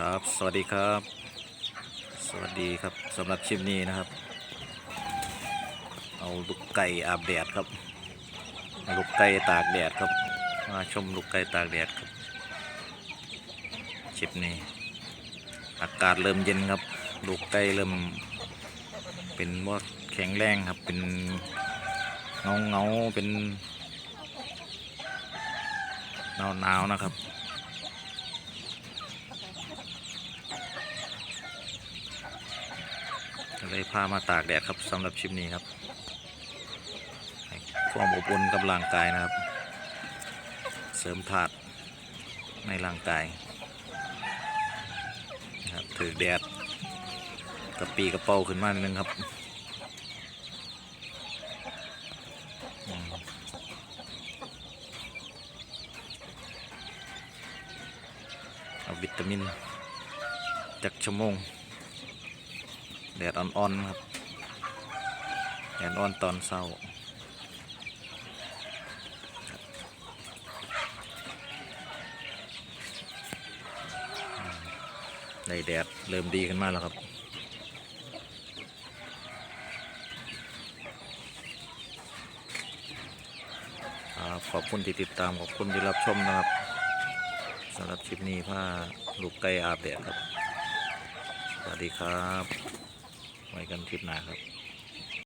ครับ สวัสดีครับ สวัสดีครับสำหรับคลิปนี้นะครับ เอาลูกไก่อาบแดดครับ ลูกไก่ตากแดดครับ มาชมลูกไก่ตากแดดครับคลิปนี้ อากาศเริ่มเย็นครับ ลูกไก่เริ่ม เป็นว่าแข็งแรงครับ เป็นเงาเงาเป็นหนาวหนาวๆนะครับ เลยพามาตากแดดครับสำหรับชิปนี้ครับความอบอุ่นกับร่างกายนะครับ เสริมธาตุในร่างกายนะครับถือแดดกระปีกระเป๋าขึ้นมานิดนึงครับเอาวิตามินจากชั่วโมง แดดอ่อนๆครับแดดอ่อนตอนเช้าในแดดเริ่มดีขึ้นมาแล้วครับครับขอบคุณที่ติดตามขอบคุณที่รับชมนะครับสำหรับคลิปนี้ผ้าลูกไก่อาบแดดครับ สวัสดีครับ ไว้กันคลิปหน้าครับ